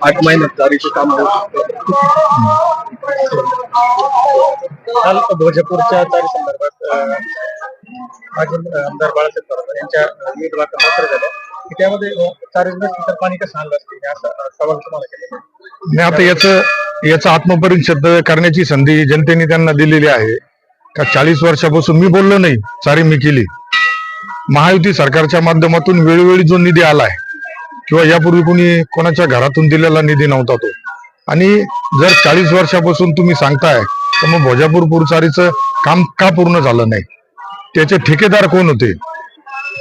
आठ महिन्यात चारीचे काम होऊ शकते. काल भोजपूरच्या चारी संदर्भात माजी आमदार बाळासाहेब थोरात यांच्या उमेदवार नोकऱ्या झाल्या की त्यामध्ये अं, चारीच नसतील तर पाणी कसं आणलं असते असा सवाल तुम्हाला केला नाही आता याचं याचं आत्मपरीक्षण करण्याची संधी जनतेने त्यांना दिलेली आहे. का चाळीस वर्षापासून मी बोललो नाही सारी मी केली. महायुती सरकारच्या माध्यमातून वेळोवेळी जो निधी आलाय किंवा यापूर्वी कोणी कोणाच्या घरातून दिलेला निधी नव्हता तो. आणि जर चाळीस वर्षापासून तुम्ही सांगताय तर मग भोजापूर पुरचारीचं काम का पूर्ण झालं नाही? त्याचे ठेकेदार कोण होते?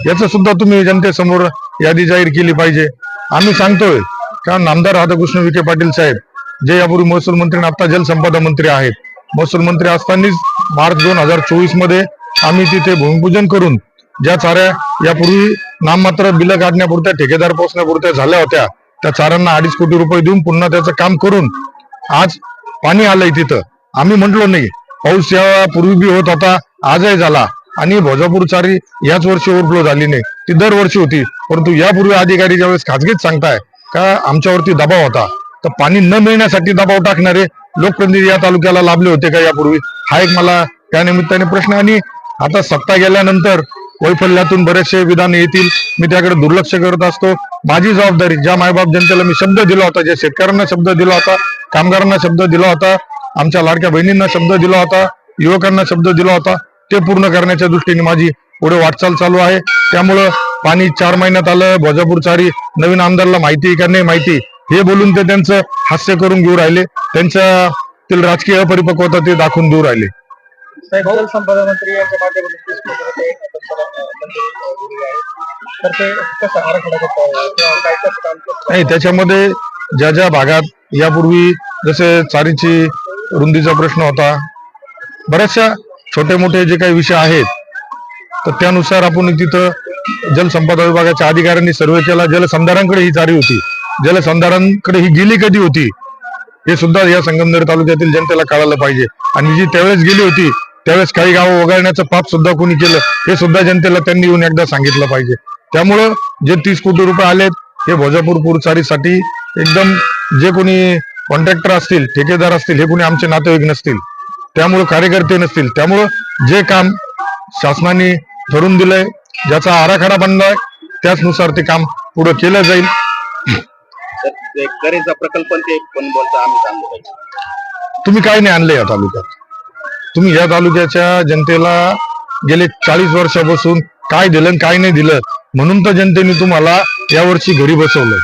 याचं सुद्धा तुम्ही जनतेसमोर यादी जाहीर केली पाहिजे. आम्ही सांगतोय का नामदार राधाकृष्ण विखे पाटील साहेब जे यापूर्वी महसूल मंत्री आता जलसंपदा मंत्री आहेत. महसूल मंत्री असतानाच मार्च दोन हजार चोवीसमध्ये आम्ही तिथे भूमिपूजन करून ज्या चाऱ्या यापूर्वी नाममात्र बिलं काढण्यापुरत्या ठेकेदार पोचण्यापुरत्या झाल्या होत्या. त्या चारांना अडीच कोटी रुपये देऊन पुन्हा त्याचं काम करून आज पाणी आलंय तिथं. आम्ही म्हटलो नाही पाऊस यापूर्वी बी होत होता आजही झाला. आणि भोजापूर चारी याच वर्षी ओव्हरफ्लो झाली नाही. ती दरवर्षी होती परंतु यापूर्वी अधिकारी ज्यावेळेस खाजगीच सांगताय का आमच्यावरती दबाव होता? तर पाणी न मिळण्यासाठी दबाव टाकणारे लोकप्रतिनिधी या तालुक्याला लाभले होते का यापूर्वी? हा एक मला त्या निमित्ताने प्रश्न. आणि आता सत्ता गेल्यानंतर वैफल्यातून बरेचसे विधान येतील. मी त्याकडे दुर्लक्ष करत असतो. माझी जबाबदारी ज्या मायबाप जनतेला मी शब्द दिला होता ज्या शेतकऱ्यांना शब्द दिला होता कामगारांना शब्द दिला होता आमच्या लाडक्या बहिणींना शब्द दिला होता युवकांना शब्द दिला होता ते पूर्ण करण्याच्या दृष्टीने माझी पुढे वाटचाल चालू आहे. त्यामुळं पाणी चार महिन्यात आलं भोजापूर चारी नवीन आमदारला माहिती का नाही माहिती? हे बोलून ते त्यांचं हास्य करून घेऊ राहिले. त्यांच्यातील राजकीय अपरिपक्वता ते दाखवून देऊ राहिले. साहेब जलसंपदा मंत्री यांच्या माध्यमातून तीस कोटी रुपये मंजूर तर ते कसं आराखडा किंवा काय कसं काम कसं नाही त्याच्यामध्ये ज्या ज्या भागात यापूर्वी जसे चारीची रुंदीचा प्रश्न होता बऱ्याचशा छोटे मोठे जे काही विषय आहेत तर त्यानुसार आपण तिथं जलसंपदा विभागाच्या अधिकाऱ्यांनी सर्वे केला. जलसंधारांकडे ही चारी होती. जलसंधारांकडे ही गेली कधी होती? हे सुद्धा या संगमनेर तालुक्यातील जनतेला कळालं पाहिजे. आणि जी त्यावेळेस गेली होती त्यावेळेस काही गावं वगळण्याचं पाप सुद्धा कोणी केलं हे सुद्धा जनतेला त्यांनी येऊन एकदा सांगितलं पाहिजे. त्यामुळं जे तीस कोटी रुपये आलेत हे भोजापूर पुरचारीसाठी एकदम जे कोणी कॉन्ट्रॅक्टर असतील ठेकेदार असतील हे कोणी आमचे नातेवाईक नसतील त्यामुळं कार्यकर्ते नसतील त्यामुळं जे काम शासनाने ठरवून दिलंय ज्याचा आराखडा बनलाय त्याचनुसार ते काम पुढे केलं जाईल. प्रकल्प ते पण बोलता आम्ही तुम्ही काय नाही आणलं या तालुक्यात. तुम्ही या तालुक्याच्या जनतेला गेले चाळीस वर्षापासून काय दिलं आणि काय नाही दिलं म्हणून तर जनतेने तुम्हाला यावर्षी घरी बसवलंय.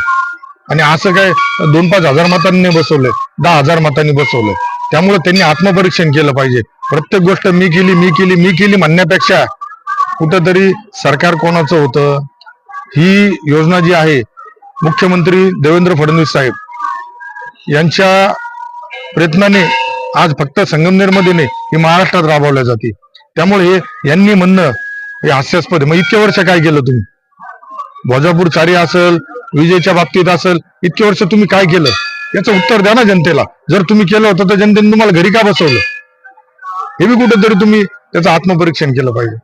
आणि असं काय दोन पाच हजार मतांनी बसवलंय दहा हजार मतांनी बसवलंय. त्यामुळे त्यांनी आत्मपरीक्षण केलं पाहिजे. प्रत्येक गोष्ट मी केली मी केली मी केली म्हणण्यापेक्षा कुठंतरी सरकार कोणाचं होतं? ही योजना जी आहे मुख्यमंत्री देवेंद्र फडणवीस साहेब यांच्या प्रयत्नाने आज फक्त संगमनेरमध्ये नाही ही महाराष्ट्रात राबवल्या जाते. त्यामुळे यांनी म्हणणं हे हास्यास्पद मग इतके वर्ष काय केलं तुम्ही? भोजापूर चारी असेल विजेच्या बाबतीत असेल इतके वर्ष तुम्ही काय केलं? याचं उत्तर द्या ना जनतेला. जर तुम्ही केलं होतं तर जनतेने तुम्हाला घरी का बसवलं? हे बी कुठेतरी तुम्ही त्याचं आत्मपरीक्षण केलं पाहिजे.